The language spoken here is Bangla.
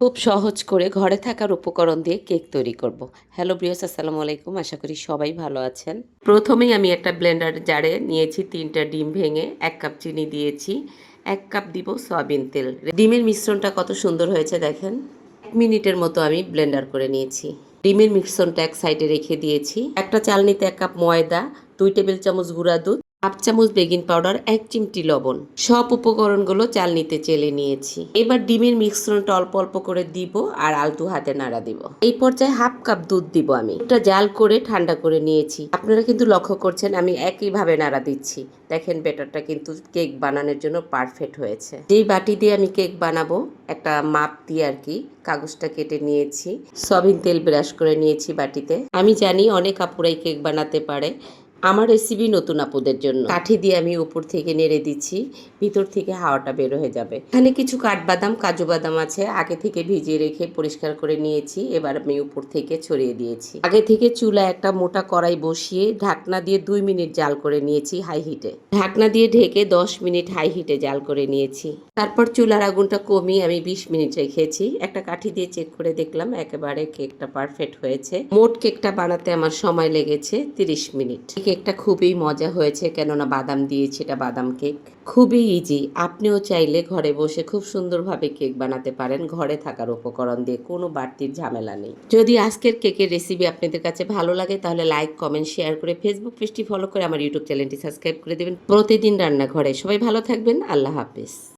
খুব সহজ করে ঘরে থাকার উপকরণ দিয়ে কেক তৈরি করব। হ্যালো ব্রিয়স আসসালামু আলাইকুম। আশা করি সবাই ভালো আছেন। প্রথমেই আমি একটা ব্লেন্ডার জারে নিয়েছি, তিনটা ডিম ভেঙে এক কাপ চিনি দিয়েছি, এক কাপ দিব সয়াবিন তেল। ডিমের মিশ্রণটা কত সুন্দর হয়েছে দেখেন। এক মিনিটের মতো আমি ব্লেন্ডার করে নিয়েছি। ডিমের মিশ্রণটা এক সাইডে রেখে দিয়েছি। একটা চালনিতে এক কাপ ময়দা, দুই টেবিল চামচ গুঁড়া দুধ হাফ চামচ বেকিং পাউডার, এক চিমটি লবণ। সব উপকরণগুলো চালনিতে চেলে নিয়েছি। এবার ডিমের মিশ্রণটা অল্প অল্প করে দিব আর আলতু হাতে নাড়া দিব। এই পর্যায়ে হাফ কাপ দুধ দিব আমি। এটা জাল করে ঠান্ডা করে নিয়েছি। আপনারা কিন্তু লক্ষ্য করছেন আমি একইভাবে নাড়া দিচ্ছি। দেখেন বেটারটা কিন্তু কেক বানানোর জন্য পারফেক্ট হয়েছে। যেই বাটি দিয়ে আমি কেক বানাবো, একটা মাপ দিয়ে আর কি কাগজটা কেটে নিয়েছি। সবিন তেল ব্রাশ করে নিয়েছি বাটিতে। আমি জানি অনেক আপুরাই কেক বানাতে পারে। আমার রেসিপি নতুন আপুদের জন্য। কাঠি দিয়ে আমি উপর থেকে নেড়ে দিচ্ছি, ভিতর থেকে হাওয়াটা বের হয়ে যাবে। এখানে কিছু কাঠবাদাম, কাজু বাদাম আছে, আগে থেকে ভিজিয়ে রেখে পরিষ্কার করে নিয়েছি, এবার আমি উপর থেকে ছড়িয়ে দিয়েছি। আগে থেকে চুলা একটা মোটা কড়াই বসিয়ে ঢাকনা দিয়ে দুই মিনিট জাল করে নিয়েছি হাই হিটে ঢাকনা দিয়ে ঢেকে দশ মিনিট হাই হিটে জাল করে নিয়েছি। তারপর চুলার আগুনটা কমিয়ে আমি বিশ মিনিট রেখেছি। একটা কাঠি দিয়ে চেক করে দেখলাম, একেবারে কেকটা পারফেক্ট হয়েছে। মোট কেকটা বানাতে আমার সময় লেগেছে তিরিশ মিনিট। কেকটা খুবই মজা হয়েছে, কেননা বাদাম দিয়েছি এটা বাদাম কেক। খুবই ইজি আপনিও চাইলে ঘরে বসে খুব সুন্দরভাবে কেক বানাতে পারেন। ঘরে থাকার উপকরণ দিয়ে কোনো বাড়তির ঝামেলা নেই। যদি আজকের কেকের রেসিপি আপনাদের কাছে ভালো লাগে, তাহলে লাইক কমেন্ট শেয়ার করে ফেসবুক পেজটি ফলো করে আমার ইউটিউব চ্যানেলটি সাবস্ক্রাইব করে দেবেন। প্রতিদিন রান্নাঘরে। সবাই ভালো থাকবেন। আল্লাহ হাফিজ।